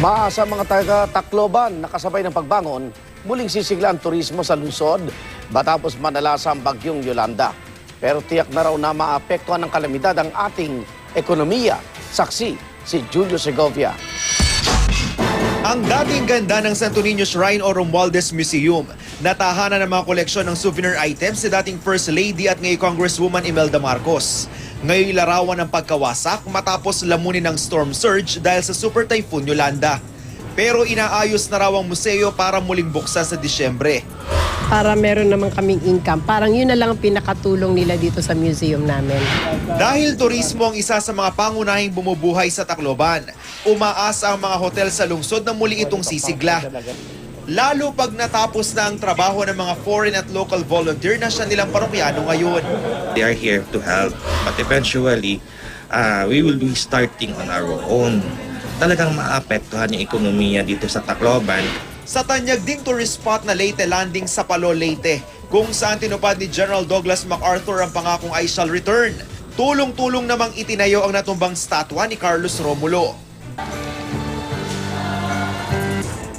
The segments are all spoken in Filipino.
Maasa mga taga Tacloban nakasabay ng pagbangon, muling sisigla ang turismo sa lungsod matapos manalasa ang bagyong Yolanda. Pero tiyak na raw na maapektuhan ng kalamidad ang ating ekonomiya. Saksi si Julio Segovia. Ang dating ganda ng Santo Niño Shrine o Romualdez Museum, natahanan ng mga koleksyon ng souvenir items si dating First Lady at ngayon Congresswoman Imelda Marcos. Ngayon larawan ng pagkawasak matapos lamunin ng storm surge dahil sa Super Typhoon Yolanda. Pero inaayos na raw ang museo para muling buksan sa Disyembre. para meron naman kaming income. Parang yun na lang ang pinakatulong nila dito sa museum namin. Dahil turismo ang isa sa mga pangunahing bumubuhay sa Tacloban, umaasa ang mga hotel sa lungsod na muli itong sisigla. Lalo pag natapos na ang trabaho ng mga foreign at local volunteer na siya nilang parokyano ngayon. They are here to help. But eventually, uh, we will be starting on our own. Talagang maapektuhan yung ekonomiya dito sa Tacloban. Sa tanyag ding tourist spot na Leyte Landing sa Palo, Leyte, kung saan tinupad ni General Douglas MacArthur ang pangakong I shall return. Tulong-tulong namang itinayo ang natumbang statwa ni Carlos Romulo.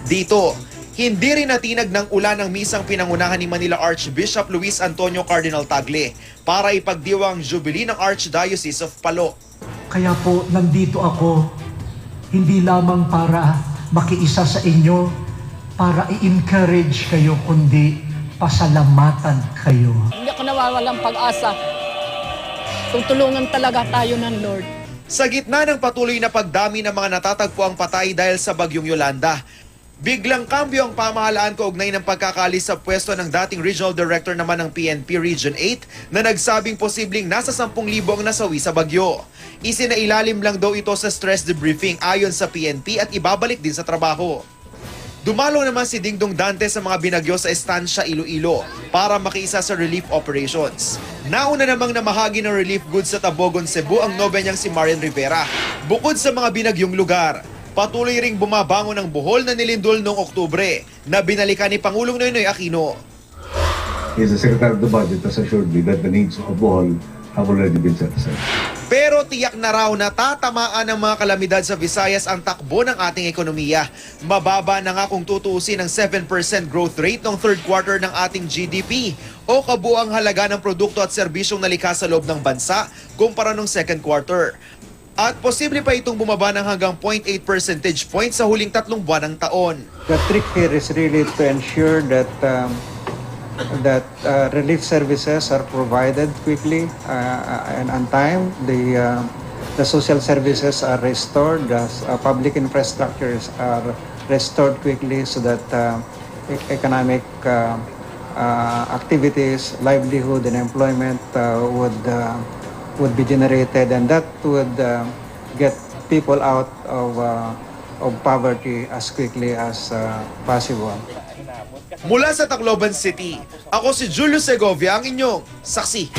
Dito, hindi rin natinag ng ulan ang misang pinangunahan ni Manila Archbishop Luis Antonio Cardinal Tagle para ipagdiwang jubilee ng Archdiocese of Palo. Kaya po, nandito ako, hindi lamang para makiisa sa inyo, para i-encourage kayo, kundi pasalamatan kayo. Hindi ako nawawalang pag-asa. Tutulungan talaga tayo ng Lord. Sa gitna ng patuloy na pagdami ng mga natatagpuang patay dahil sa bagyong Yolanda, biglang kambyo ang pamahalaan kaugnay ng pagkakalis sa pwesto ng dating Regional Director naman ng PNP Region 8 na nagsabing posibleng nasa 10,000 ang nasawi sa bagyo. Isinailalim lang daw ito sa stress debriefing ayon sa PNP at ibabalik din sa trabaho. Dumalo naman si Dingdong Dante sa mga binagyo sa Estancia Iloilo para makiisa sa relief operations. Nauna namang namahagi ng relief goods sa Tabogon, Cebu ang nobenyang si Marian Rivera. Bukod sa mga binagyong lugar, patuloy ring bumabangon ng buhol na nilindol noong Oktubre na binalikan ni Pangulong Noynoy Aquino. Yes, the Secretary of the Budget has assured me that the needs of Bohol have already been set aside. Pero tiyak na raw na tatamaan ng mga kalamidad sa Visayas ang takbo ng ating ekonomiya. Mababa na nga kung tutuusin ang 7% growth rate ng third quarter ng ating GDP o kabuang halaga ng produkto at serbisyong nalikas sa loob ng bansa kumpara nung second quarter. At posible pa itong bumaba ng hanggang 0.8 percentage points sa huling tatlong buwan ng taon. The trick here is really to ensure that um, that uh, relief services are provided quickly uh, and on time. The uh, the social services are restored. The uh, public infrastructures are restored quickly so that uh, economic uh, uh, activities, livelihood, and employment uh, would uh, would be generated, and that would uh, get people out of uh, of poverty as quickly as uh, possible. Mula sa Tacloban City, ako si Julio Segovia ang inyong saksi.